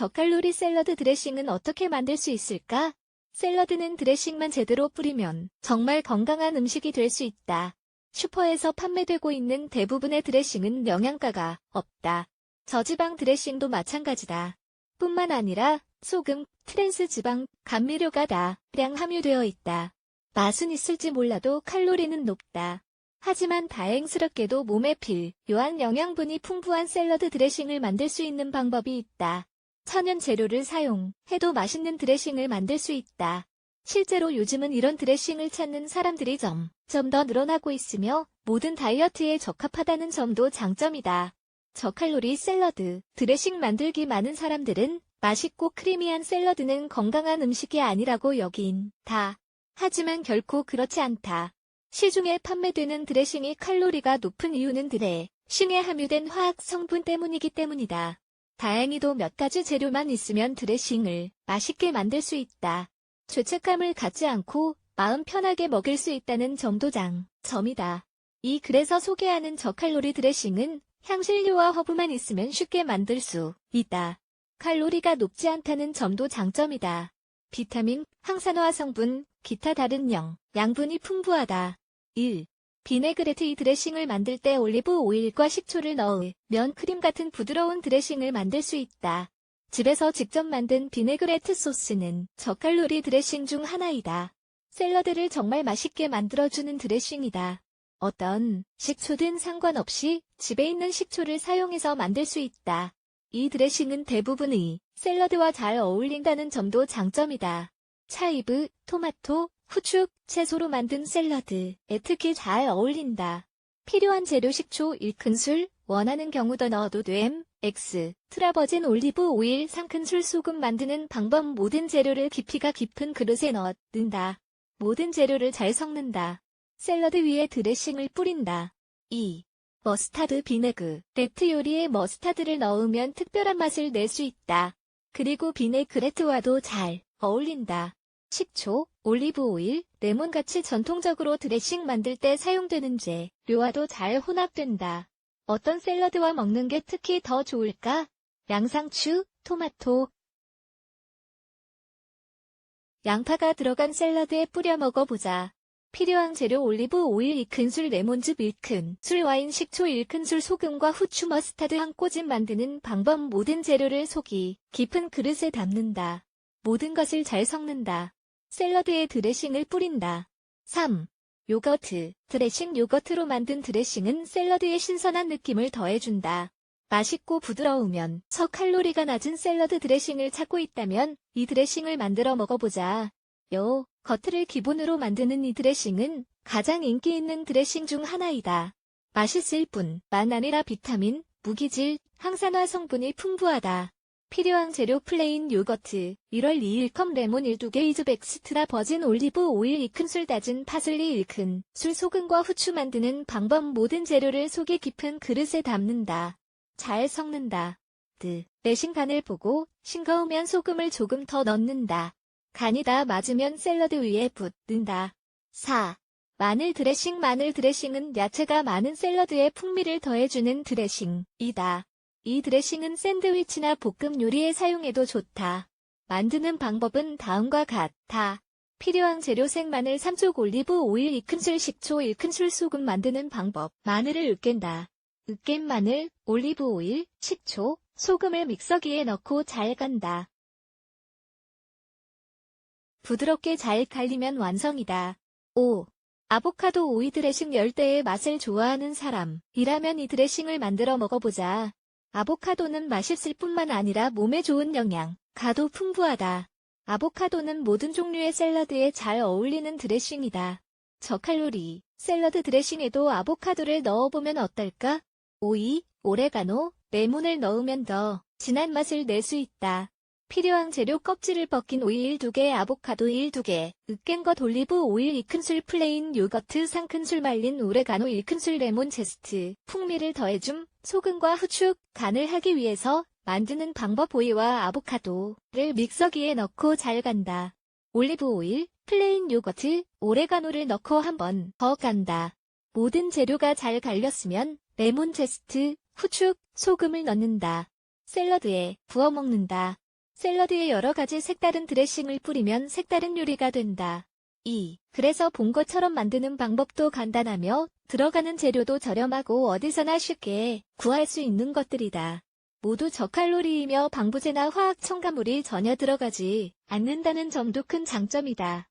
저칼로리 샐러드 드레싱은 어떻게 만들 수 있을까? 샐러드는 드레싱만 제대로 뿌리면 정말 건강한 음식이 될 수 있다. 슈퍼에서 판매되고 있는 대부분의 드레싱은 영양가가 없다. 저지방 드레싱도 마찬가지다. 뿐만 아니라 소금, 트랜스 지방, 감미료가 다량 함유되어 있다. 맛은 있을지 몰라도 칼로리는 높다. 하지만 다행스럽게도 몸에 필요한 영양분이 풍부한 샐러드 드레싱을 만들 수 있는 방법이 있다. 천연 재료를 사용해도 맛있는 드레싱을 만들 수 있다. 실제로 요즘은 이런 드레싱을 찾는 사람들이 점점 더 늘어나고 있으며 모든 다이어트에 적합하다는 점도 장점이다. 저칼로리 샐러드, 드레싱 만들기 많은 사람들은 맛있고 크리미한 샐러드는 건강한 음식이 아니라고 여긴다. 하지만 결코 그렇지 않다. 시중에 판매되는 드레싱이 칼로리가 높은 이유는 드레싱에 함유된 화학 성분 때문이기 때문이다. 다행히도 몇 가지 재료만 있으면 드레싱을 맛있게 만들 수 있다. 죄책감을 갖지 않고 마음 편하게 먹을 수 있다는 점도 장 점이다. 이 글에서 소개하는 저칼로리 드레싱은 향신료와 허브만 있으면 쉽게 만들 수 있다. 칼로리가 높지 않다는 점도 장점이다. 비타민, 항산화 성분, 기타 다른 영, 양분이 풍부하다. 1. 비네그레트 이 드레싱을 만들 때 올리브 오일과 식초를 넣으면 크림 같은 부드러운 드레싱을 만들 수 있다. 집에서 직접 만든 비네그레트 소스는 저칼로리 드레싱 중 하나이다. 샐러드를 정말 맛있게 만들어주는 드레싱이다. 어떤 식초든 상관없이 집에 있는 식초를 사용해서 만들 수 있다. 이 드레싱은 대부분의 샐러드와 잘 어울린다는 점도 장점이다. 차이브, 토마토, 후추, 채소로 만든 샐러드에 특히 잘 어울린다. 필요한 재료 식초 1큰술, 원하는 경우 더 넣어도 됨, X, 트라버진 올리브 오일 3큰술 소금 만드는 방법 모든 재료를 깊이가 깊은 그릇에 넣는다. 모든 재료를 잘 섞는다. 샐러드 위에 드레싱을 뿌린다. 2. 머스타드 비네그. 레트 요리에 머스타드를 넣으면 특별한 맛을 낼 수 있다. 그리고 비네그레트와도 잘 어울린다. 식초, 올리브 오일, 레몬같이 전통적으로 드레싱 만들 때 사용되는 재료와도 잘 혼합된다. 어떤 샐러드와 먹는 게 특히 더 좋을까? 양상추, 토마토, 양파가 들어간 샐러드에 뿌려 먹어보자. 필요한 재료 올리브 오일 2큰술 레몬즙 1큰술 와인 식초 1큰술 소금과 후추 머스타드 한 꼬집 만드는 방법 모든 재료를 속이 깊은 그릇에 담는다. 모든 것을 잘 섞는다. 샐러드에 드레싱을 뿌린다. 3. 요거트, 드레싱 요거트로 만든 드레싱은 샐러드에 신선한 느낌을 더해준다. 맛있고 부드러우면 저칼로리가 낮은 샐러드 드레싱을 찾고 있다면 이 드레싱을 만들어 먹어보자. 요, 겉을 기본으로 만드는 이 드레싱은 가장 인기 있는 드레싱 중 하나이다. 맛있을 뿐만 아니라 비타민, 무기질, 항산화 성분이 풍부하다. 필요한 재료 플레인 요거트, 1월 2일 컵 레몬 1두개 이즈 엑스트라 버진 올리브 오일 2큰술 다진 파슬리 1큰, 술 소금과 후추 만드는 방법 모든 재료를 속이 깊은 그릇에 담는다. 잘 섞는다. 드, 내신 간을 보고 싱거우면 소금을 조금 더 넣는다. 간이 다 맞으면 샐러드 위에 붓는다. 4. 마늘 드레싱 마늘 드레싱은 야채가 많은 샐러드에 풍미를 더해주는 드레싱이다. 이 드레싱은 샌드위치나 볶음 요리에 사용해도 좋다. 만드는 방법은 다음과 같다. 필요한 재료 생마늘 3쪽 올리브 오일 2큰술 식초 1큰술 소금 만드는 방법. 마늘을 으깬다. 으깬 마늘, 올리브 오일, 식초, 소금을 믹서기에 넣고 잘 간다. 부드럽게 잘 갈리면 완성이다. 5. 아보카도 오이 드레싱 열대의 맛을 좋아하는 사람 이라면 이 드레싱을 만들어 먹어보자. 아보카도는 맛있을 뿐만 아니라 몸에 좋은 영양, 가도 풍부하다. 아보카도는 모든 종류의 샐러드에 잘 어울리는 드레싱이다. 저칼로리, 샐러드 드레싱에도 아보카도를 넣어보면 어떨까? 오이, 오레가노, 레몬을 넣으면 더 진한 맛을 낼 수 있다. 필요한 재료 껍질을 벗긴 오이 1두개, 아보카도 1두개, 으깬 것 올리브 오일 2큰술 플레인 요거트 3큰술 말린 오레가노 1큰술 레몬 제스트, 풍미를 더해줌, 소금과 후추, 간을 하기 위해서 만드는 방법 오이와 아보카도를 믹서기에 넣고 잘 간다. 올리브 오일, 플레인 요거트, 오레가노를 넣고 한번 더 간다. 모든 재료가 잘 갈렸으면 레몬 제스트, 후추, 소금을 넣는다. 샐러드에 부어 먹는다. 샐러드에 여러 가지 색다른 드레싱을 뿌리면 색다른 요리가 된다. 2. 그래서 본 것처럼 만드는 방법도 간단하며 들어가는 재료도 저렴하고 어디서나 쉽게 구할 수 있는 것들이다. 모두 저칼로리이며 방부제나 화학 첨가물이 전혀 들어가지 않는다는 점도 큰 장점이다.